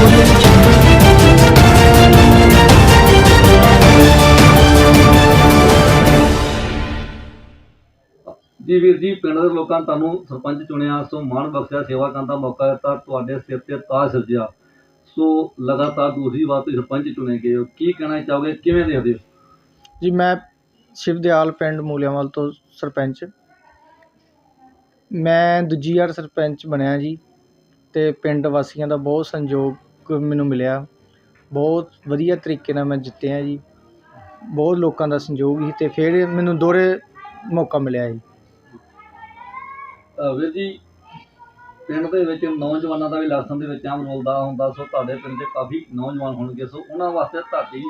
ਜੀ ਵੀਰ ਜੀ, ਪਿੰਡ ਦੇ ਲੋਕਾਂ ਨੇ ਤੁਹਾਨੂੰ ਸਰਪੰਚ ਚੁਣਿਆ, ਸੋ ਮਾਣ ਬਖਸ਼ਿਆ, ਸੇਵਾ ਕਰਨ ਦਾ ਮੌਕਾ ਦਿੱਤਾ, ਤੁਹਾਡੇ ਸਿਰ ਤੇ ਤਾਜ ਸਿਰਜਿਆ ਸੋ ਲਗਾਤਾਰ ਦੂਸਰੀ ਵਾਰ ਤੁਸੀਂ ਸਰਪੰਚ ਚੁਣੇ ਗਏ ਹੋ। ਕੀ ਕਹਿਣਾ ਚਾਹੋਗੇ? ਕਿਵੇਂ ਦੇਖਦੇ ਹੋ? ਜੀ, ਮੈਂ ਸ਼ਿਵਦਿਆਲ ਪਿੰਡ ਮੂਲਿਆਂਵਾਲ ਤੋਂ ਸਰਪੰਚ। ਮੈਂ ਦੂਜੀ ਵਾਰ ਸਰਪੰਚ ਬਣਿਆ ਜੀ, ਤੇ ਪਿੰਡ ਵਾਸੀਆਂ ਦਾ ਬਹੁਤ ਸੰਯੋਗ ਮੈਨੂੰ ਮਿਲਿਆ। ਬਹੁਤ ਵਧੀਆ ਤਰੀਕੇ ਨਾਲ ਮੈਂ ਜਿੱਤਿਆ ਜੀ। ਬਹੁਤ ਲੋਕਾਂ ਦਾ ਸੰਯੋਗ ਸੀ ਤੇ ਫਿਰ ਮੈਨੂੰ ਦੋਹਰੇ ਮੌਕਾ ਮਿਲਿਆ ਜੀ। ਅਹ ਵੀਰ ਜੀ ਪਿੰਡ ਦੇ ਵਿੱਚ ਨੌਜਵਾਨਾਂ ਦਾ ਵੀ ਇਲੈਕਸ਼ਨ ਦੇ ਵਿੱਚ ਅਹਿਮ ਰੋਲ ਦਾ ਹੁੰਦਾ ਸੋ ਤੁਹਾਡੇ ਪਿੰਡ 'ਚ ਕਾਫੀ ਨੌਜਵਾਨ ਹੋਣਗੇ। ਸੋ ਉਹਨਾਂ ਵਾਸਤੇ ਤੁਹਾਡੀ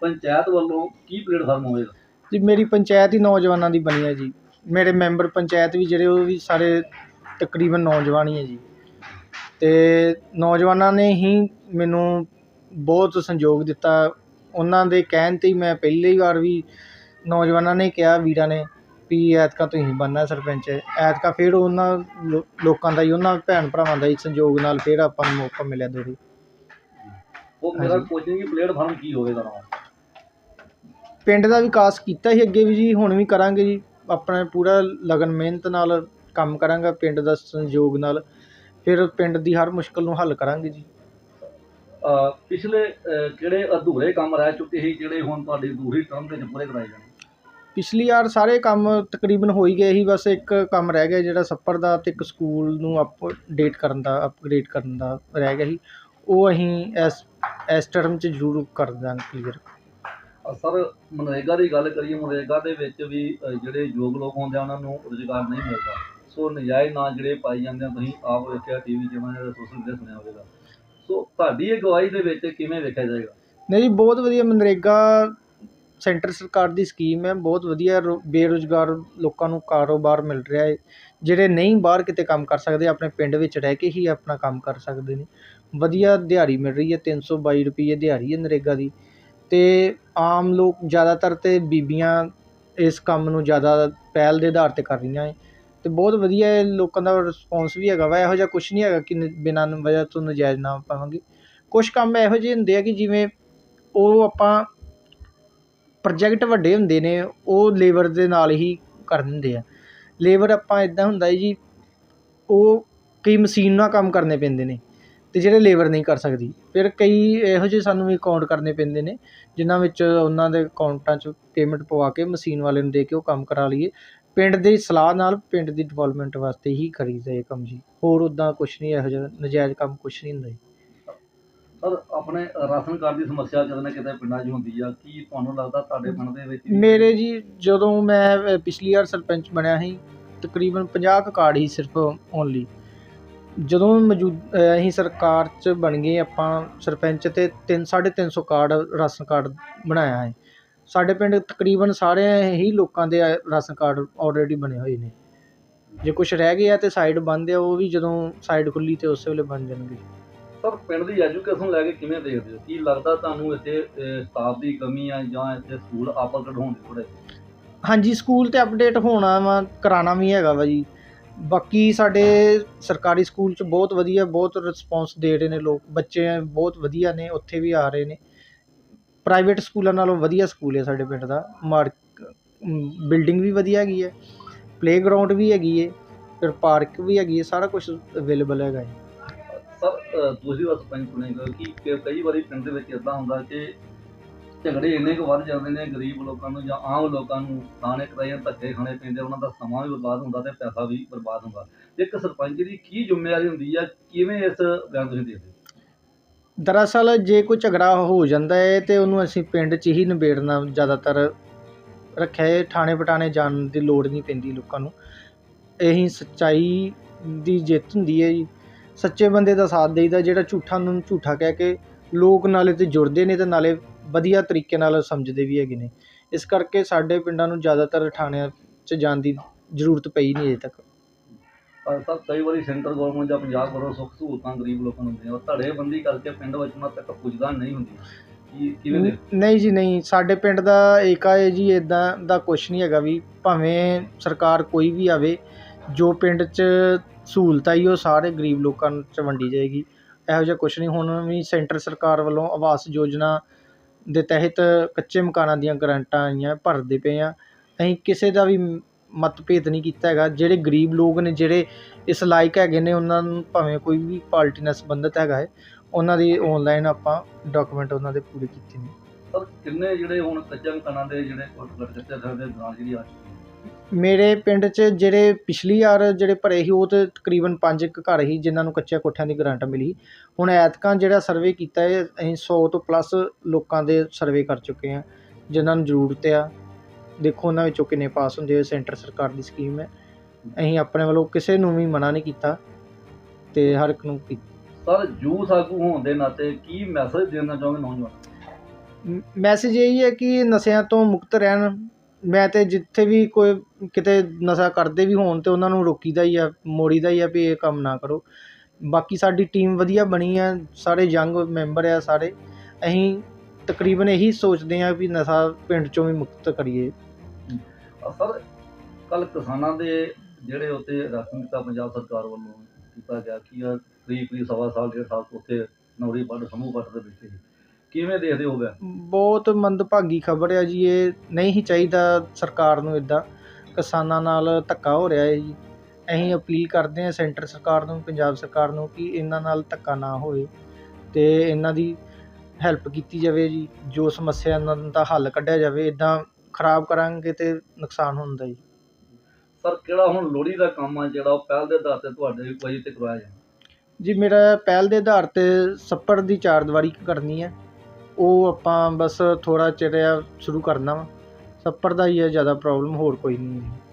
ਪੰਚਾਇਤ ਵੱਲੋਂ ਕੀ ਪਲੇਟਫਾਰਮ ਹੋਵੇਗਾ? ਜੀ ਮੇਰੀ ਪੰਚਾਇਤ ਹੀ ਨੌਜਵਾਨਾਂ ਦੀ ਬਣੀ ਹੈ ਜੀ। ਮੇਰੇ ਮੈਂਬਰ ਪੰਚਾਇਤ ਵੀ ਜਿਹੜੇ ਉਹ ਵੀ ਸਾਰੇ ਤਕਰੀਬਨ ਨੌਜਵਾਨ ਹੀ ਹੈ ਜੀ। ਤੇ ਨੌਜਵਾਨਾਂ ਨੇ ਹੀ ਮੈਨੂੰ ਬਹੁਤ ਸੰਯੋਗ ਦਿੱਤਾ। ਉਹਨਾਂ ਦੇ ਕਹਿਣ ਤੇ ਹੀ ਮੈਂ ਪਹਿਲੀ ਵਾਰ ਵੀ ਨੌਜਵਾਨਾਂ ਨੇ ਕਿਹਾ ਵੀਰਾਂ ਨੇ ਵੀ ਐਤਕਾਂ ਤੁਸੀਂ ਬਣਨਾ ਸਰਪੰਚ। ਐਤਕਾਂ ਫਿਰ ਉਹਨਾਂ ਲੋ- ਲੋਕਾਂ ਦਾ ਹੀ ਉਹਨਾਂ ਭੈਣ ਭਰਾਵਾਂ ਦਾ ਹੀ ਸੰਯੋਗ ਨਾਲ ਫਿਰ ਆਪਾਂ ਨੂੰ ਮੌਕਾ ਮਿਲਿਆ ਦੋਰੀ ਉਹ ਮੇਰਾ ਹਾਂਜੀ। ਕੋਚਿੰਗ ਪਲੇਟਫਾਰਮ ਕੀ ਹੋਵੇਗਾ ਨਾ ਪਿੰਡ ਦਾ ਵਿਕਾਸ ਕੀਤਾ ਸੀ ਅੱਗੇ ਵੀ ਜੀ ਹੁਣ ਵੀ ਕਰਾਂਗੇ ਜੀ। ਆਪਣਾ ਪੂਰਾ ਲਗਨ ਮਿਹਨਤ ਨਾਲ ਕੰਮ ਕਰਾਂਗਾ ਪਿੰਡ ਦਾ ਸੰਯੋਗ ਨਾਲ। ਫਿਰ ਪਿੰਡ ਦੀ ਹਰ ਮੁਸ਼ਕਲ ਨੂੰ ਹੱਲ ਕਰਾਂਗੇ ਜੀ। ਅਹ ਪਿਛਲੇ ਅਹ ਕਿਹੜੇ ਅਧੂਰੇ ਕੰਮ ਰਹਿ ਚੁੱਕੇ ਸੀ ਜਿਹੜੇ ਹੁਣ ਤੁਹਾਡੀ ਦੂਸਰੀ ਟਰਮ ਦੇ ਵਿੱਚ ਪੂਰੇ ਕਰਾਏ ਜਾਣੇ? ਪਿਛਲੀ ਵਾਰ ਸਾਰੇ ਕੰਮ ਤਕਰੀਬਨ ਹੋ ਹੀ ਗਏ ਸੀ ਬਸ ਇੱਕ ਕੰਮ ਰਹਿ ਗਿਆ ਜਿਹੜਾ ਸੱਪਰ ਦਾ ਤੇ ਇੱਕ ਸਕੂਲ ਨੂੰ ਅਪਡੇਟ ਕਰਨ ਦਾ ਅਪਗ੍ਰੇਡ ਕਰਨ ਦਾ ਰਹਿ ਗਿਆ ਸੀ। ਉਹ ਅਸੀਂ ਇਸ ਇਸ ਟਰਮ 'ਚ ਜ਼ਰੂਰ ਕਰ ਦਾਂਗੇ ਕਲੀਅਰ ਸਰ ਮਨਰੇਗਾ ਦੀ ਗੱਲ ਕਰੀਏ ਮਨਰੇਗਾ ਦੇ ਵਿੱਚ ਵੀ ਜਿਹੜੇ ਯੋਗ ਲੋਕ ਹੁੰਦੇ ਆ ਉਹਨਾਂ ਨੂੰ ਰੁਜ਼ਗਾਰ ਨਹੀਂ ਮਿਲਦਾ। ਸੋ ਨਜਾਇਜ਼ ਨਾਂ ਜਿਹੜੇ ਪਾਈ ਜਾਂਦੇ ਆ, ਤੁਸੀਂ ਆਪ ਵੇਖਿਆ ਟੀਵੀ ਜਿਵੇਂ ਸੋਸ਼ਲ ਮੀਡੀਆ ਸੁਣਿਆ ਹੋਵੇਗਾ। ਸੋ ਤੁਹਾਡੀ ਅਗਵਾਈ ਦੇ ਵਿੱਚ ਕਿਵੇਂ ਵੇਖਿਆ ਜਾਏਗਾ? ਨਹੀਂ ਜੀ, ਬਹੁਤ ਵਧੀਆ ਮਨਰੇਗਾ ਸੈਂਟਰ ਸਰਕਾਰ ਦੀ ਸਕੀਮ ਹੈ। ਬਹੁਤ ਵਧੀਆ ਰੋ- ਬੇਰੁਜ਼ਗਾਰ ਲੋਕਾਂ ਨੂੰ ਕਾਰੋਬਾਰ ਮਿਲ ਰਿਹਾ ਹੈ ਜਿਹੜੇ ਨਹੀਂ ਬਾਹਰ ਕਿਤੇ ਕੰਮ ਕਰ ਸਕਦੇ, ਆਪਣੇ ਪਿੰਡ ਵਿੱਚ ਰਹਿ ਕੇ ਹੀ ਆਪਣਾ ਕੰਮ ਕਰ ਸਕਦੇ ਨੇ। ਵਧੀਆ ਦਿਹਾੜੀ ਮਿਲ ਰਹੀ ਹੈ 322 ਰੁਪਏ ਦਿਹਾੜੀ ਹੈ ਨਰੇਗਾ ਦੀ। ਅਤੇ ਆਮ ਲੋਕ ਜ਼ਿਆਦਾਤਰ ਤਾਂ ਬੀਬੀਆਂ ਇਸ ਕੰਮ ਨੂੰ ਜ਼ਿਆਦਾ ਪਹਿਲ ਦੇ ਆਧਾਰ ਤੇ ਕਰ ਰਹੀਆਂ ਹੈ ਅਤੇ ਬਹੁਤ ਵਧੀਆ ਲੋਕਾਂ ਦਾ ਰਿਸਪੋਂਸ ਵੀ ਹੈਗਾ ਵਾ। ਇਹੋ ਜਿਹਾ ਕੁਛ ਨਹੀਂ ਹੈਗਾ ਕਿ ਬਿਨਾਂ ਵਜ੍ਹਾ ਤੋਂ ਨਜਾਇਜ਼ ਨਾ ਪਾਵਾਂਗੇ। ਕੁਛ ਕੰਮ ਇਹੋ ਜਿਹੇ ਹੁੰਦੇ ਆ ਕਿ ਜਿਵੇਂ ਉਹ ਆਪਾਂ ਪ੍ਰੋਜੈਕਟ ਵੱਡੇ ਹੁੰਦੇ ਨੇ, ਉਹ ਲੇਬਰ ਦੇ ਨਾਲ ਹੀ ਕਰ ਦਿੰਦੇ ਆ। ਲੇਬਰ ਆਪਾਂ ਇੱਦਾਂ ਹੁੰਦਾ ਹੈ ਜੀ, ਉਹ ਕਈ ਮਸ਼ੀਨ ਨਾਲ ਕੰਮ ਕਰਨੇ ਪੈਂਦੇ ਨੇ ਅਤੇ ਜਿਹੜੇ ਲੇਬਰ ਨਹੀਂ ਕਰ ਸਕਦੀ। ਫਿਰ ਕਈ ਇਹੋ ਜਿਹੇ ਸਾਨੂੰ ਵੀ ਅਕਾਊਂਟ ਕਰਨੇ ਪੈਂਦੇ ਨੇ, ਜਿਨ੍ਹਾਂ ਵਿੱਚ ਉਹਨਾਂ ਦੇ ਅਕਾਊਂਟਾਂ 'ਚ ਪੇਮੈਂਟ ਪਵਾ ਕੇ ਮਸ਼ੀਨ ਵਾਲੇ ਨੂੰ ਦੇ ਕੇ ਉਹ ਕੰਮ ਕਰਾ ਲਈਏ। ਪਿੰਡ ਦੀ ਸਲਾਹ ਨਾਲ ਪਿੰਡ ਦੀ ਡਿਵੈਲਪਮੈਂਟ ਵਾਸਤੇ ਹੀ ਕਰੀਦਾ ਇਹ ਕੰਮ ਜੀ। ਹੋਰ ਉੱਦਾਂ ਕੁਝ ਨਹੀਂ ਇਹੋ ਜਿਹਾ ਨਜਾਇਜ਼ ਕੰਮ ਕੁਝ ਨਹੀਂ ਹੁੰਦਾ ਜੀ। ਸਰ ਆਪਣੇ ਰਾਸ਼ਨ ਕਾਰਡ ਦੀ ਸਮੱਸਿਆ ਕਿਤੇ ਨਾ ਕਿਤੇ ਪਿੰਡਾਂ 'ਚ ਹੁੰਦੀ ਆ ਕੀ ਤੁਹਾਨੂੰ ਲੱਗਦਾ ਤੁਹਾਡੇ ਪਿੰਡ ਦੇ ਵਿੱਚ ਵੀ- ਮੇਰੇ ਜੀ ਜਦੋਂ ਮੈਂ ਪਿਛਲੀ ਵਾਰ ਸਰਪੰਚ ਬਣਿਆ ਸੀ ਤਕਰੀਬਨ 50 ਕੁ ਕਾਰਡ ਹੀ ਸਿਰਫ ਓਨਲੀ ਜਦੋਂ ਮੌਜੂਦ ਅਸੀਂ ਸਰਕਾਰ 'ਚ ਬਣ ਗਏ ਆਪਾਂ ਸਰਪੰਚ ਤੇ 3 350 ਕਾਰਡ ਰਾਸ਼ਨ ਕਾਰਡ ਬਣਾਇਆ ਹੈ। ਸਾਡੇ ਪਿੰਡ ਤਕਰੀਬਨ ਸਾਰੇ ਹੀ ਲੋਕਾਂ ਦੇ ਰਾਸ਼ਨ ਕਾਰਡ ਆਲਰੇਡੀ ਬਣੇ ਹੋਏ ਨੇ। ਜੇ ਕੁਝ ਰਹਿ ਗਿਆ ਤੇ ਸਾਈਡ ਬੰਦ ਆ ਉਹ ਵੀ ਜਦੋਂ ਸਾਈਡ ਖੁੱਲੀ ਤੇ ਉਸੇ ਵੇਲੇ ਬਣ ਜਾਣਗੇ। ਸਰ ਪਿੰਡ ਦੀ ਐਜੂਕੇਸ਼ਨ ਲੈ ਕੇ ਕਿਵੇਂ ਦੇਖਦੇ ਹੋ? ਕੀ ਲੱਗਦਾ ਤੁਹਾਨੂੰ ਇੱਥੇ ਸਟਾਫ ਦੀ ਕਮੀ ਆ ਜਾਂ ਇੱਥੇ ਸਕੂਲ ਆਪਰੇਟ ਹੋਣ ਦੀ ਥੋੜੇ ਹਾਂਜੀ ਸਕੂਲ ਤੇ ਅਪਡੇਟ ਹੋਣਾ ਵਾ ਕਰਾਉਣਾ ਵੀ ਹੈਗਾ ਵਾ ਜੀ। ਬਾਕੀ ਸਾਡੇ ਸਰਕਾਰੀ ਸਕੂਲ ਚ ਬਹੁਤ ਵਧੀਆ ਬਹੁਤ ਰਿਸਪੌਂਸ ਦੇ ਰਹੇ ਨੇ ਲੋਕ। ਬੱਚੇ ਬਹੁਤ ਵਧੀਆ ਨੇ ਉੱਥੇ ਵੀ ਆ ਰਹੇ ਨੇ। ਪ੍ਰਾਈਵੇਟ ਸਕੂਲਾਂ ਨਾਲੋਂ ਵਧੀਆ ਸਕੂਲ ਹੈ ਸਾਡੇ ਪਿੰਡ ਦਾ। ਮਾਰਕ ਬਿਲਡਿੰਗ ਵੀ ਵਧੀਆ ਹੈਗੀ ਹੈ ਪਲੇਗਰਾਉਂਡ ਵੀ ਹੈਗੀ ਹੈ ਫਿਰ ਪਾਰਕ ਵੀ ਹੈਗੀ ਹੈ ਸਾਰਾ ਕੁਛ ਅਵੇਲੇਬਲ ਹੈਗਾ ਹੈ ਸਰ ਅਹ, ਵਾਰ ਸਰਪੰਚ ਚੁਣੇਗਾ ਕਿ ਕਿ ਕਈ ਵਾਰੀ ਪਿੰਡ ਦੇ ਵਿੱਚ ਇਦਾਂ ਹੁੰਦਾ ਕਿ ਝਗੜੇ ਇੰਨੇ ਕੁ ਵੱਧ ਜਾਂਦੇ ਨੇ ਗਰੀਬ ਲੋਕਾਂ ਨੂੰ ਜਾਂ ਆਮ ਲੋਕਾਂ ਨੂੰ ਥਾਣੇ ਕਰਾਈਆਂ ਧੱਕੇ ਖਾਣੇ ਪੈਂਦੇ ਉਹਨਾਂ ਦਾ ਸਮਾਂ ਵੀ ਬਰਬਾਦ ਹੁੰਦਾ ਤੇ ਪੈਸਾ ਵੀ ਬਰਬਾਦ ਹੁੰਦਾ। ਇੱਕ ਸਰਪੰਚ ਦੀ ਕੀ ਜ਼ਿੰਮੇਵਾਰੀ ਹੁੰਦੀ ਆ ਕਿਵੇਂ ਇਸ ਬਿਆਨ ਤੁਸੀਂ ਦੇਖਦੇ ਹੋ? ਦਰਅਸਲ ਜੇ ਕੋਈ ਝਗੜਾ ਹੋ ਜਾਂਦਾ ਹੈ ਤਾਂ ਉਹਨੂੰ ਅਸੀਂ ਪਿੰਡ 'ਚ ਹੀ ਨਿਬੇੜਨਾ ਜ਼ਿਆਦਾਤਰ ਰੱਖਿਆ ਹੈ ਥਾਣੇ ਪਟਾਣੇ ਜਾਣ ਦੀ ਲੋੜ ਨਹੀਂ ਪੈਂਦੀ ਲੋਕਾਂ ਨੂੰ। ਇਹੀ ਸੱਚਾਈ ਦੀ ਜਿੱਤ ਹੁੰਦੀ ਹੈ ਜੀ। ਸੱਚੇ ਬੰਦੇ ਦਾ ਸਾਥ ਦੇਈਦਾ ਜਿਹੜਾ ਝੂਠਾ ਨੂੰ ਝੂਠਾ ਕਹਿ ਕੇ ਲੋਕ ਨਾਲੇ ਤਾਂ ਜੁੜਦੇ ਨੇ ਅਤੇ ਨਾਲੇ ਵਧੀਆ ਤਰੀਕੇ ਨਾਲ ਸਮਝਦੇ ਵੀ ਹੈਗੇ ਨੇ। ਇਸ ਕਰਕੇ ਸਾਡੇ ਪਿੰਡਾਂ ਨੂੰ ਜ਼ਿਆਦਾਤਰ ਥਾਣਿਆਂ 'ਚ ਜਾਣ ਦੀ ਜ਼ਰੂਰਤ ਪਈ ਨਹੀਂ ਅਜੇ ਤੱਕ। ਪਰ ਸਰ ਕਈ ਵਾਰੀ ਸੈਂਟਰ ਗਵਰਨਮੈਂਟ ਜਾਂ ਪੰਜਾਬ ਵੱਲੋਂ ਸੁੱਖ ਸਹੂਲਤਾਂ ਗਰੀਬ ਲੋਕਾਂ ਨੂੰ ਹੁੰਦੀਆਂ ਉਹ ਧੜੇਬੰਦੀ ਕਰਕੇ ਪਿੰਡ ਵਿੱਚ ਉਹਨਾਂ ਤੱਕ ਪੁੱਜਦਾ ਨਹੀਂ ਹੁੰਦੀ। ਕੀ ਕਿਵੇਂ ਦੇ ਨਹੀਂ ਜੀ ਨਹੀਂ। ਸਾਡੇ ਪਿੰਡ ਦਾ ਏਕਾ ਹੈ ਜੀ ਇਦਾਂ ਦਾ ਕੁਝ ਨਹੀਂ ਹੈਗਾ ਵੀ ਭਾਵੇਂ ਸਰਕਾਰ ਕੋਈ ਵੀ ਆਵੇ ਜੋ ਪਿੰਡ 'ਚ ਸਹੂਲਤ ਆਈ ਉਹ ਸਾਰੇ ਗਰੀਬ ਲੋਕਾਂ ਨੂੰ 'ਚ ਵੰਡੀ ਜਾਏਗੀ। ਇਹੋ ਜਿਹਾ ਕੁਛ ਨਹੀਂ। ਹੁਣ ਵੀ ਸੈਂਟਰ ਸਰਕਾਰ ਵੱਲੋਂ ਆਵਾਸ ਯੋਜਨਾ ਦੇ ਤਹਿਤ ਕੱਚੇ ਮਕਾਨਾਂ ਦੀਆਂ ਗਰੰਟਾਂ ਆਈਆਂ ਭਰਦੇ ਪਏ ਆ। ਅਸੀਂ ਕਿਸੇ ਦਾ ਵੀ ਮਤਭੇਦ ਨਹੀਂ ਕੀਤਾ ਹੈਗਾ। ਜਿਹੜੇ ਗਰੀਬ ਲੋਕ ਨੇ ਜਿਹੜੇ ਇਸ ਲਾਇਕ ਹੈਗੇ ਨੇ ਉਹਨਾਂ ਨੂੰ ਭਾਵੇਂ ਕੋਈ ਵੀ ਪਾਰਟੀ ਨਾਲ ਸੰਬੰਧਿਤ ਹੈਗਾ ਹੈ ਉਹਨਾਂ ਦੀ ਆਨਲਾਈਨ ਆਪਾਂ ਡਾਕੂਮੈਂਟ ਉਹਨਾਂ ਦੇ ਪੂਰੇ ਕੀਤੇ ਨੇ। ਸਰ ਕਿੰਨੇ ਜਿਹੜੇ ਹੁਣ ਕੱਚੇ ਮਕਾਨਾਂ ਦੇ ਜਿਹੜੇ ਕੋਟ ਕੱਚੇ ਘਰ ਦੇ ਗ੍ਰਾਂਟ ਜਿਹੜੀ ਆ ਮੇਰੇ ਪਿੰਡ 'ਚ ਜਿਹੜੇ ਪਿਛਲੀ ਵਾਰ ਜਿਹੜੇ ਭਰੇ ਸੀ ਉਹ ਤੇ ਤਕਰੀਬਨ ਪੰਜ ਕੁ ਘਰ ਸੀ ਜਿਨ੍ਹਾਂ ਨੂੰ ਕੱਚਿਆਂ ਕੋਠਿਆਂ ਦੀ ਗਰੰਟ ਮਿਲੀ ਹੁਣ ਐਤਕਾਂ ਜਿਹੜਾ ਸਰਵੇ ਕੀਤਾ ਹੈ ਅਸੀਂ 100 ਤੋਂ ਪਲੱਸ ਲੋਕਾਂ ਦੇ ਸਰਵੇ ਕਰ ਚੁੱਕੇ ਹਾਂ ਜਿਨ੍ਹਾਂ ਨੂੰ ਜ਼ਰੂਰਤ ਆ। ਦੇਖੋ ਉਹਨਾਂ ਵਿੱਚੋਂ ਕਿੰਨੇ ਪਾਸ ਹੁੰਦੇ ਆ ਸੈਂਟਰ ਸਰਕਾਰ ਦੀ ਸਕੀਮ ਹੈ। ਅਸੀਂ ਆਪਣੇ ਵੱਲੋਂ ਕਿਸੇ ਨੂੰ ਵੀ ਮਨਾ ਨਹੀਂ ਕੀਤਾ ਤੇ ਹਰ ਇੱਕ ਨੂੰ ਕੀਤਾ ਸਰ ਯੂਥ ਆਗੂ ਹੋਣ ਦੇ ਨਾਤੇ ਕੀ ਮੈਸੇਜ ਦੇਣਾ ਚਾਹੋਗੇ ਨੌਜਵਾਨ? ਮੈਸੇਜ ਇਹ ਹੈ ਕਿ ਨਸ਼ਿਆਂ ਤੋਂ ਮੁਕਤ ਰਹਿਣ। ਮੈਂ ਤੇ ਜਿੱਥੇ ਵੀ ਕੋਈ ਕਿਤੇ ਨਸ਼ਾ ਕਰਦੇ ਵੀ ਹੋਣ ਤੇ ਉਹਨਾਂ ਨੂੰ ਰੋਕੀਦਾ ਹੀ ਆ ਮੋੜੀਦਾ ਹੀ ਆ ਵੀ ਇਹ ਕੰਮ ਨਾ ਕਰੋ। ਬਾਕੀ ਸਾਡੀ ਟੀਮ ਵਧੀਆ ਬਣੀ ਆ ਸਾਰੇ ਯੰਗ ਮੈਂਬਰ ਆ ਸਾਰੇ। ਅਸੀਂ ਤਕਰੀਬਨ ਇਹੀ ਸੋਚਦੇ ਆ ਵੀ ਨਸ਼ਾ ਪਿੰਡ ਚੋਂ ਵੀ ਮੁਕਤ ਕਰੀਏ। ਸਰ ਕੱਲ ਕਿਸਾਨਾਂ ਦੇ ਜਿਹੜੇ ਉੱਤੇ ਰਾਸ਼ਨ ਪੰਜਾਬ ਸਰਕਾਰ ਵੱਲੋਂ ਕੀਤਾ ਗਿਆ ਕਿ ਆ ਕਰੀਬ ਕਰੀਬ ਸਵਾ ਸਾਲ, ਡੇਢ ਸਾਲ ਤੋਂ ਉੱਥੇ ਨੌਰੀ ਵੱਢ, ਸਮੂਹ ਵੱਢ ਦੇ ਵਿੱਚ ਕਿਵੇਂ ਦੇਖਦੇ ਹੋ ਗਿਆ ਬਹੁਤ ਮੰਦਭਾਗੀ ਖਬਰ ਆ ਜੀ, ਇਹ ਨਹੀਂ ਹੀ ਚਾਹੀਦਾ ਸਰਕਾਰ ਨੂੰ ਇਦਾਂ। ਕਿਸਾਨਾਂ ਨਾਲ ਧੱਕਾ ਹੋ ਰਿਹਾ ਹੈ ਜੀ। ਅਸੀਂ ਅਪੀਲ ਕਰਦੇ ਹਾਂ ਸੈਂਟਰ ਸਰਕਾਰ ਨੂੰ, ਪੰਜਾਬ ਸਰਕਾਰ ਨੂੰ ਕਿ ਇਹਨਾਂ ਨਾਲ ਧੱਕਾ ਨਾ ਹੋਵੇ ਤੇ ਇਹਨਾਂ ਦੀ ਹੈਲਪ ਕੀਤੀ ਜਾਵੇ ਜੀ। ਜੋ ਸਮੱਸਿਆ ਇਹਨਾਂ ਦਾ ਹੱਲ ਕੱਢਿਆ ਜਾਵੇ, ਇਦਾਂ ਖਰਾਬ ਕਰਾਂਗੇ ਤੇ ਨੁਕਸਾਨ ਹੁੰਦਾ ਜੀ। ਸਰ ਕਿਹੜਾ ਹੁਣ ਲੋਹੜੀ ਦਾ ਕੰਮ ਆ ਜਿਹੜਾ ਉਹ ਪਹਿਲ ਦੇ ਆਧਾਰ ਤੇ ਤੁਹਾਡੇ ਵਜੇ ਤੇ ਕਰਵਾਇਆ ਜਾਣਾ ਜੀ ਮੇਰਾ ਪਹਿਲ ਦੇ ਆਧਾਰ ਤੇ ਸੱਪੜ ਦੀ ਚਾਰ ਦੀਵਾਰੀ ਕਰਨੀ ਹੈ। ਉਹ ਆਪਾਂ ਬਸ ਥੋੜਾ ਚਿਰ ਆ ਸ਼ੁਰੂ ਕਰਨਾ ਵਾ। ਸੱਪੜ ਦਾ ਹੀ ਹੈ ਜ਼ਿਆਦਾ ਪ੍ਰੋਬਲਮ ਹੋਰ ਕੋਈ ਨਹੀਂ ਹੈ।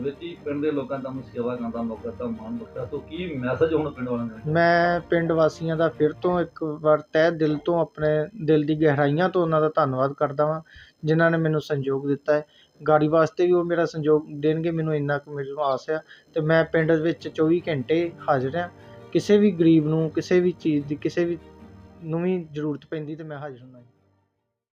ਵਿੱਚ ਪਿੰਡ ਦੇ ਲੋਕਾਂ ਦਾ ਸੇਵਾ ਕਰਨ ਦਾ ਮੌਕਾ ਤਾਂ ਮਾਣ ਬਖਸ਼ਿਆ ਸੋ ਕੀ ਮੈਸੇਜ ਹੁਣ ਪਿੰਡ ਵਾਲਿਆਂ ਦੇ ਮੈਂ ਪਿੰਡ ਵਾਸੀਆਂ ਦਾ ਫਿਰ ਤੋਂ ਇੱਕ ਵਾਰ ਤਹਿ ਦਿਲ ਤੋਂ ਆਪਣੇ ਦਿਲ ਦੀ ਗਹਿਰਾਈਆਂ ਤੋਂ ਉਹਨਾਂ ਦਾ ਧੰਨਵਾਦ ਕਰਦਾ ਵਾਂ, ਜਿਨ੍ਹਾਂ ਨੇ ਮੈਨੂੰ ਸੰਯੋਗ ਦਿੱਤਾ ਹੈ। ਗਾੜੀ ਵਾਸਤੇ ਵੀ ਉਹ ਮੇਰਾ ਸੰਯੋਗ ਦੇਣਗੇ, ਮੈਨੂੰ ਇੰਨਾ ਕੁ ਮੇਰੇ ਨੂੰ ਆਸ ਆ ਤੇ ਮੈਂ ਪਿੰਡ ਵਿੱਚ 24 ਘੰਟੇ ਹਾਜ਼ਰ ਹਾਂ। ਕਿਸੇ ਵੀ ਗਰੀਬ ਨੂੰ, ਕਿਸੇ ਵੀ ਚੀਜ਼ ਦੀ, ਕਿਸੇ ਵੀ ਨੂੰ ਵੀ ਜ਼ਰੂਰਤ ਪੈਂਦੀ ਤੇ ਮੈਂ ਹਾਜ਼ਰ ਹੁੰਦਾ